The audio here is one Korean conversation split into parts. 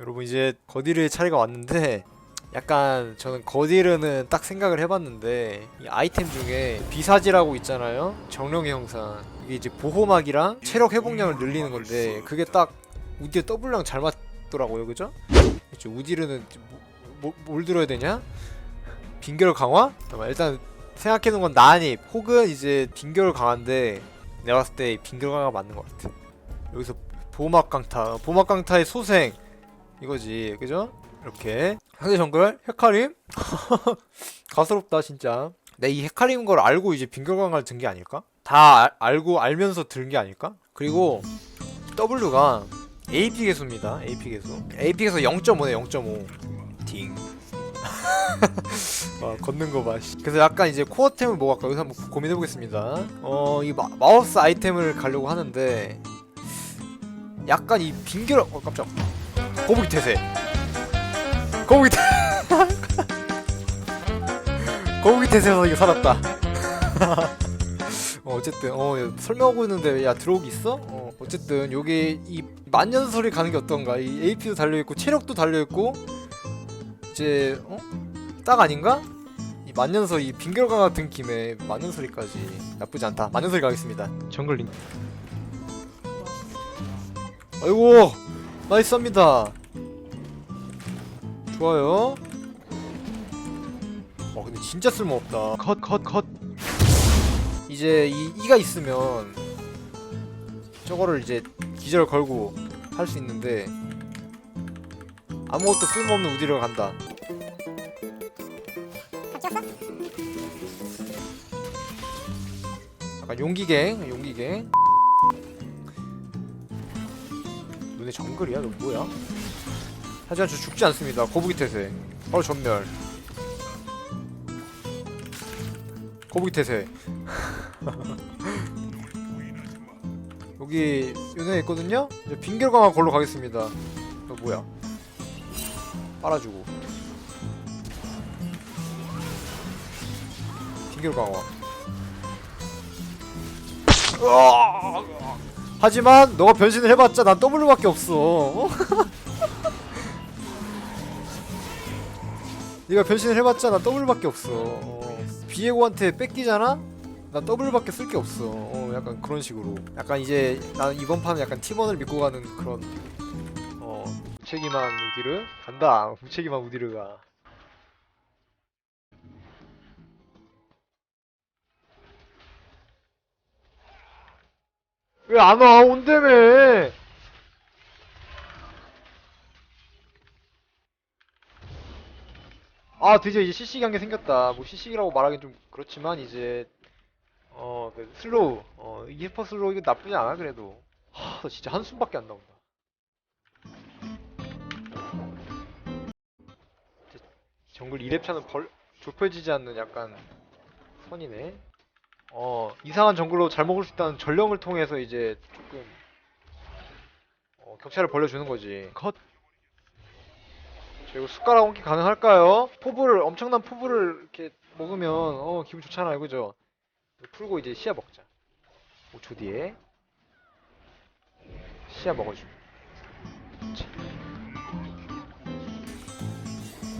여러분 이제 거디르의 차례가 왔는데 약간 저는 거디르는 딱 생각을 해봤는데 이 아이템 중에 비사지라고 있잖아요 정령의 형상 이게 이제 보호막이랑 체력 회복량을 늘리는 건데 그게 딱 우디의 더블랑 잘 맞더라고요 그죠? 그쵸, 우디르는 뭐, 뭐, 뭘 들어야 되냐? 빈결 강화? 일단 생각해놓은 건 난입 혹은 이제 빈결 강화인데 내가 봤을 때 빈결 강화가 맞는 것 같아 여기서 보호막 강타 보호막 강타의 소생 이거지. 그죠? 이렇게. 상대 정글 헤카림. 가스롭다 진짜. 내 이 헤카림 걸 알고 이제 빙결강을 든 게 아닐까? 다 알, 알고 알면서 든 게 아닐까? 그리고 W가 AP 개수입니다. AP 개수. AP 개수 0.5네 0.5딩. 아 걷는 거 봐 그래서 약간 이제 코어템을 뭐 갈까? 여기서 한번 고민해 보겠습니다. 어이 마우스 아이템을 가려고 하는데 약간 이 빙결 어 깜짝 거북이 태세. 거북이 태 거북이 태세에서 이거 살았다. 어, 어쨌든 어 야, 설명하고 있는데 야 들어오기 있어? 어 어쨌든 요게 이 만년설이 가는 게 어떤가? 이 AP도 달려있고 체력도 달려있고 이제 어? 딱 아닌가? 이 만년설 이 빙결강 같은 김에 만년설이까지 나쁘지 않다. 만년설이 가겠습니다. 정글링. 아이고 나이스합니다. 좋아요. 와 근데 진짜 쓸모없다. 컷 컷 컷. 이제 이 이가 있으면 저거를 이제 기절 걸고 할 수 있는데 아무것도 쓸모없는 우디를 간다. 약간 용기갱 용기갱 눈에 정글이야? 너 뭐야? 하지만 저 죽지 않습니다. 거북이 태세. 바로 전멸. 거북이 태세. 여기 요네 있거든요? 이제 빙결 강화 걸로 가겠습니다. 너 뭐야? 빨아주고. 빙결 강화 으아! 하지만 너가 변신을 해봤자 난 W밖에 없어 어? 네가 변신을 해봤자 난 W밖에 없어 어. 비에고한테 뺏기잖아? 난 W밖에 쓸 게 없어 어, 약간 그런 식으로 약간 이제 나는 이번 판은 약간 팀원을 믿고 가는 그런 어 무책임한 우디르 간다 무책임한 우디르가 왜 안 와? 온다며 아 드디어 이제 CC기 한게 생겼다 뭐 CC기라고 말하긴 좀 그렇지만 이제 어, 그 슬로우, 어, 이스퍼 슬로우 이거 나쁘지 않아 그래도. 하, 나 진짜 한숨밖에 안 나온다. 정글 2렙차는 벌 좁혀지지 않는 약간 선이네. 어, 이상한 정글로 잘 먹을 수 있다는 전령을 통해서 이제 조금 어, 격차를 벌려주는 거지. 컷. 그리고 숟가락 얹기 가능할까요? 포부를 엄청난 포부를 이렇게 먹으면 어 기분 좋잖아요, 그죠? 풀고 이제 시야 먹자 5초 뒤에 시야 먹어줘 자.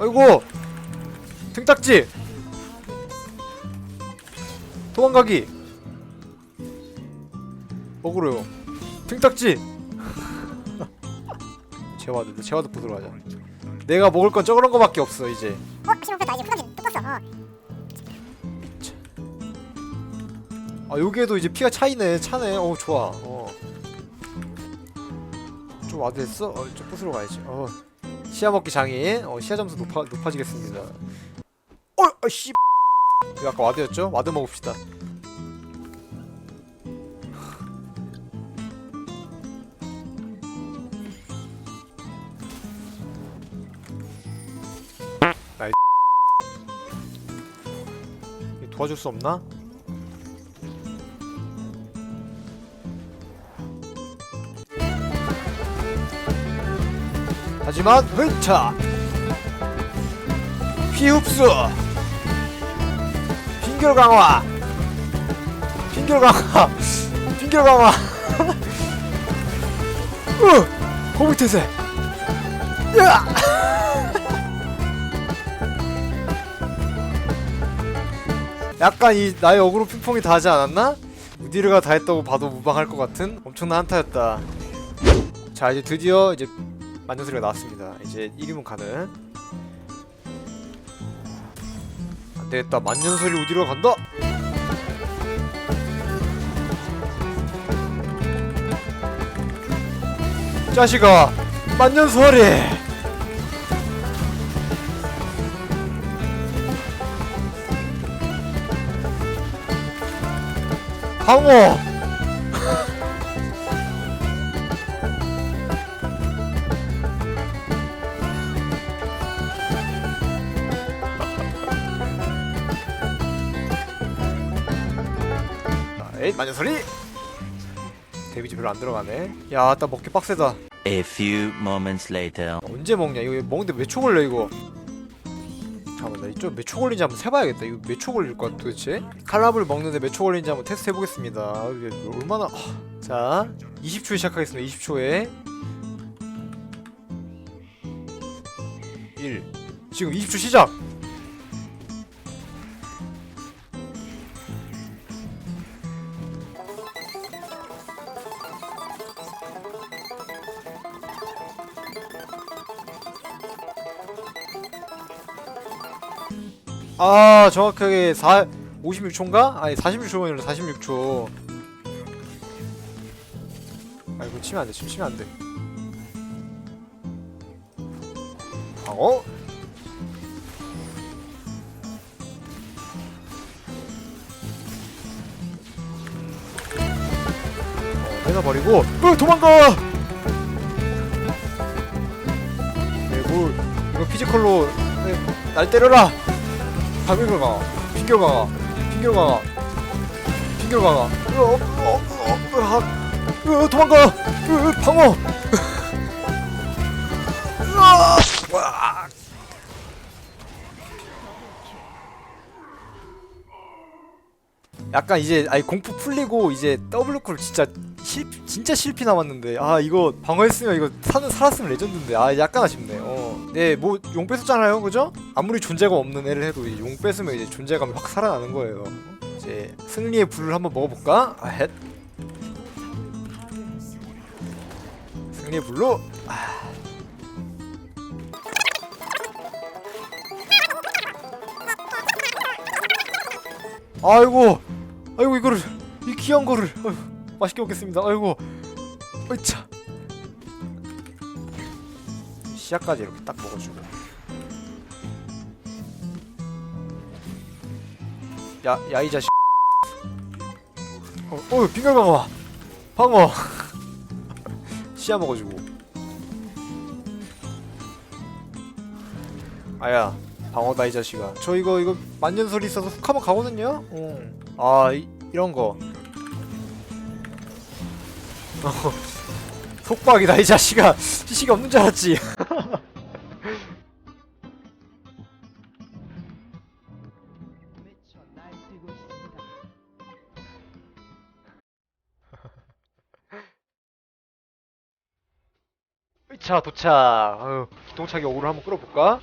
아이고 등딱지 도망가기. 먹으러요. 등딱지. 재화드 재화드 보도록 하자. 내가 먹을 건 저런 거밖에 없어 이제. 어? 아시면 나 이제 또 떴어. 어. 아 여기에도 이제 피가 차이네. 차네. 어 좋아. 어좀 와드 했어? 어저 부스로 가야지. 어. 시야 먹기 장인. 어 시야 점수 높아, 높아지겠습니다. 어! 아 씨 이거 아까 와드였죠? 와드 먹읍시다 나이 도와줄 수 없나? 하지만 회차 피흡수 빙결 강화 빙결 강화 빙결 강화 으 거북이 태세 약간 이 나의 어그로 핑퐁이 다 하지 않았나? 우디르가 다 했다고 봐도 무방할 것 같은 엄청난 한타였다. 자 이제 드디어 이제 만년소리가 나왔습니다. 이제 1위문 가는. 안 되겠다. 만년소리 우디르가 간다. 자식아, 만년소리. 방어. 에잇 만년소리. 데미지 별로 안 들어가네. 야, 딱 먹기 빡세다. A few moments later. 언제 먹냐? 이거 먹는데 몇 초 걸려 이거? 잠깐만 나 이쪽 몇 초 걸리는지 한번 세봐야겠다. 이거 몇 초 걸릴 것 같아 도대체? 칼라브를 먹는데 몇 초 걸리는지 한번 테스트 해보겠습니다. 아, 이게 얼마나? 아. 자, 20초에 시작하겠습니다. 20초에 1 지금 20초 시작. 아 정확하게 4 56초인가? 아니 46초만이라 46초 아 이거 치면 안돼 치면 안돼 방어? 어, 내놔버리고 으 도망가! 네 뭐 이거 피지컬로 네, 날 때려라! 방금 강화 핑결 강화 핑결 강화 핑결 강화 으, 어, 어, 어, 으, 하, 으, 도망가 으, 방어 으아! 와. 약간 이제 아니 공포 풀리고 이제 더블클 진짜 실 진짜 실피 남았는데 아 이거 방어했으면 이거 사는 살았으면 레전드인데 아 약간 아쉽네. 어 네 뭐 용 뺏었잖아요. 그죠? 아무리 존재가 없는 애를 해도 이용 뺏으면 이제 존재감이 확 살아나는 거예요. 이제 승리의 불을 한번 먹어볼까? 아 헷. 승리의 불로. 아. 아이고 아이고 이거를 이 귀한 거를. 아이고, 맛있게 먹겠습니다. 아이고. 어이차. 시작까지 이렇게 딱 먹어주고. 야 야 이 자식. 어, 어 빙결 방어 방어. 씨앗 먹어주고. 아야 방어다 이 자식아 저 이거 이거 만년설이 있어서 훅 하면 가거든요? 어. 아 이, 이런 거. 어, 속박이다 이 자식아. 지식이 없는 줄 알았지. 자 도착. 아유, 기동차기 오를 한번 끌어볼까?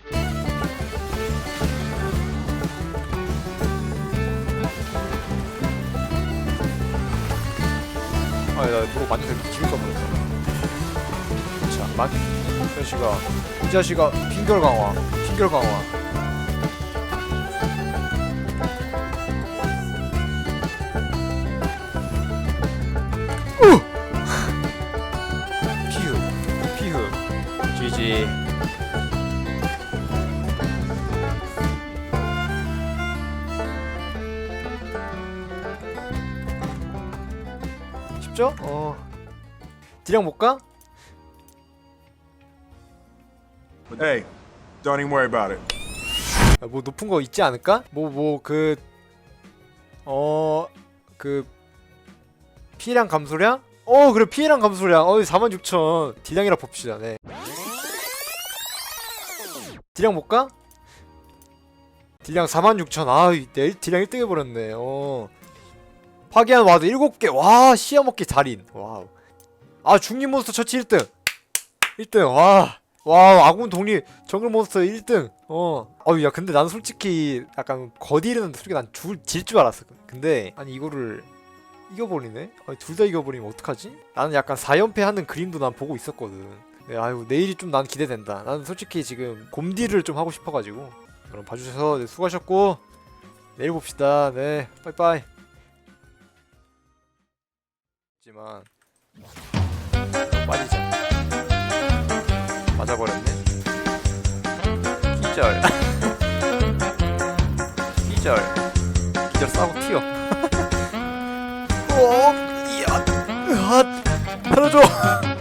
도로 만년새 뒤를 까버렸어 자 만... 이 자식아 이 자식아 핑결 강화 핑결 강화 쉽죠? 어 딜량 못 가? Hey, don't even worry about it. 아, 뭐 높은 거 있지 않을까? 뭐 뭐 그 어 그 피해량 감소량? 어 그래 피해량 감소량 어 46,000 딜량이라 봅시다 네 딜량 못 가? 딜량 46,000 아, 내 딜량 1등 해버렸네 어 파괴한 와드 7개. 와 씨앗 먹기 달인 와우. 아 중립 몬스터 처치 1등. 1등. 와. 와 아군 독립 정글 몬스터 1등. 어. 어우 야 근데 난 솔직히 약간 거디르는 솔직히 난질줄 알았어. 근데 아니 이거를 이겨버리네? 둘다 이겨버리면 어떡하지? 나는 약간 4연패 하는 그림도 난 보고 있었거든. 네, 아유 내일이 좀 난 기대된다. 나는 솔직히 지금 곰디를 좀 하고 싶어가지고. 그럼 봐주셔서 네, 수고하셨고. 내일 봅시다. 네 빠이빠이 싶지만 빠지자 맞아버렸네. 기절. 기절. 기절 싸고 튀어. 오 이야 으앗 살려줘.